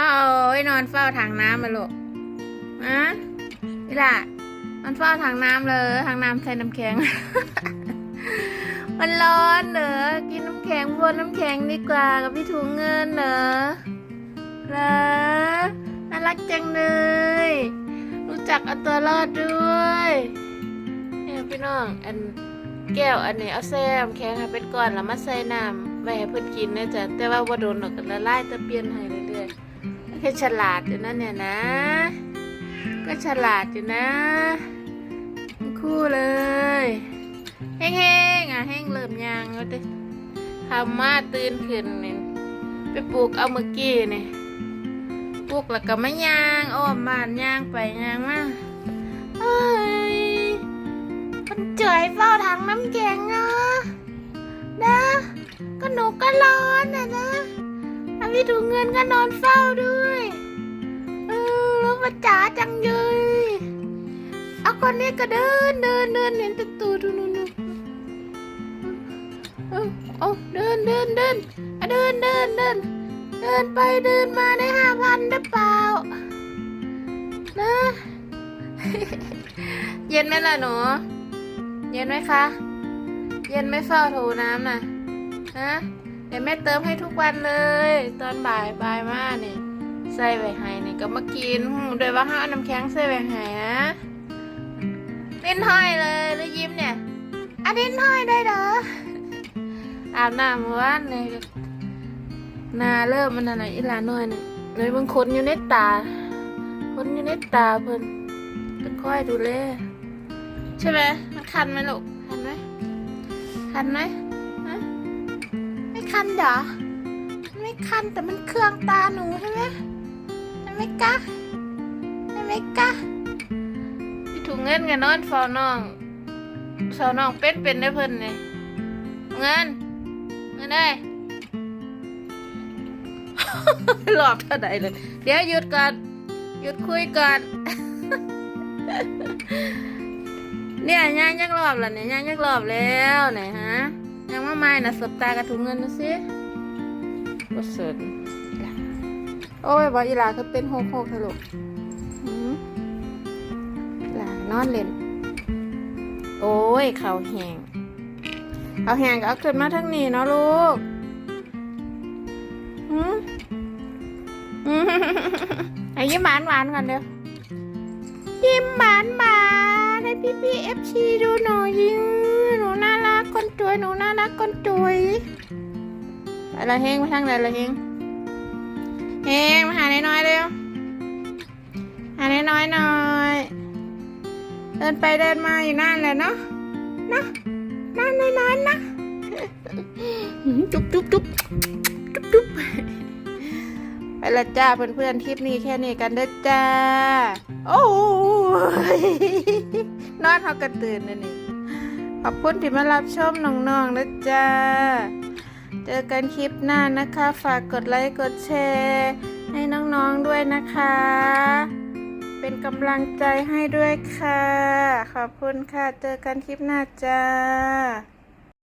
เอาไว้นอนเฝ้าถังน้ำมาลูกอะนี่ล่ะนอนเฝ้าถังน้ำเลยถังน้ำใส่น้ำแข็ง มันร้อนเหรอกินน้ำแข็งบนน้ำแข็งดีกว่ากับพี่ถุงเงินเหรอเหรอน่ารักจังเลย รู้จักเอาตัวรอดด้วยเนี่ยพี่น้องอันแก้วอันนี้เอาแซมแข็งให้เป็นก้อนแล้วมาใส่น้ำไว้ให้เพื่อนกินนะจ๊ะแต่ว่าบ่าโดนหรอกละลายแตะเปลี่ยนให้เรื่อยๆ แค่ฉลาดอยู่นะเนี่ยนะ ก็ฉลาดอยู่นะคู่เลยแห้งๆอะแห้งเริ่มยางแล้วดิคำมาตื่นขึ้นนี่ไปปลูกเอาเมื่อกี้นี่ปลูกแล้วก็ไม่ยางอ้อมบ้านยางไปยางมาเอ้ยคนเจยเฝ้าถังน้ำแข็งนาะนะก็หนูก็ร้อนนะนะ พี่ถุงเงินก็นอนเฝ้าด้วยเออแล้วมาจ๋าจังเลยเอาคนนี้ก็เดินเดินเดินเห็นแตัวตัวดูนู่นนู่นเออเอาเดินเดินเดินเดินเดินเดินเดินไปเดินมาได้ห้าพันหรือเปล่านะเย็นไหมล่ะหนู เย็นไหมคะ เย็นไม่เฝ้าโถน้ำน่ะ ฮะ เดี๋ยวแม่เติมให้ทุกวันเลย ตอนบ่ายบ่ายมาเนี่ยใส่ไว้ให้เนี่ยก็มากินโดยว่าห้าน้ำแข็งใส่ไว้ให้นะเล่นห้อยเลยแล้วยิ้มเนี่ยอะเล่นห้อยได้เหรออาบน้ำเมื่อวานเลยนาเริ่มมันอะไรอีหลาน้อยเนี่ยเลยมันขนอยู่ในตาขนอยู่ในตาเพิ่นเป็นค่อยดูแลใช่ไหมมันคันไหมลูกคันไหมคันไหม คันเหรอ มันไม่คันแต่มันเครื่องตาหนูใช่ไหมใช่ไหมกะใช่ไหมกะพี่ถุงเงินกับนอนเฝ้าน้องเฝ้าน้องเป็นเป็นได้เพิ่นเลยเงินเงินได้ยหลอกเท่าไหเลย เดี๋ยวหยุดก่อนหยุดคุยก่อนเนี่ยย่างยักรอบแล้วเนี่ยย่างยักรอบแล้วไหนฮะ ยังมาไม่นะสบตากระถุงเงินดูสิบสนโอ้ยบออีหลาคือเป็นโฮกโฮกทะลุหืมอีหลานอนเล่น โอ้ย เข่าแหงเข่าแหงก็เอาขึ้นมาทั้งนี้เนาะลูกหืมอืมไอ้ยิ้มหวานหวานๆกันเดี๋ยวยิ้มหวานหวานให้พี่พี่เอฟซีดูหน่อยยิ้มหนูน่ารักคน จวยหนูน่ารักคนจวยไปละเฮงไปทางไหนละเฮงเฮงมาหาน้อยน้อยๆเร็วหาน้อยน้อยๆหน่อยเดินไปเดินมาอยู่นั่นแหละเนาะเนาะนั่นน้อยๆนะจุ๊บจุ๊บจุ๊บจุ๊บจุ๊บไปละจ้าเพื่อนๆคลิปนี้แค่นี้กันเด้อจ้า โอ้ยนอนเขากระตื่นนี่ ขอบคุณที่มารับชมน้องๆนะจ๊ะ เจอกันคลิปหน้านะคะ ฝากกดไลค์กดแชร์ให้น้องๆด้วยนะคะ เป็นกำลังใจให้ด้วยค่ะ ขอบคุณค่ะ เจอกันคลิปหน้าจ้า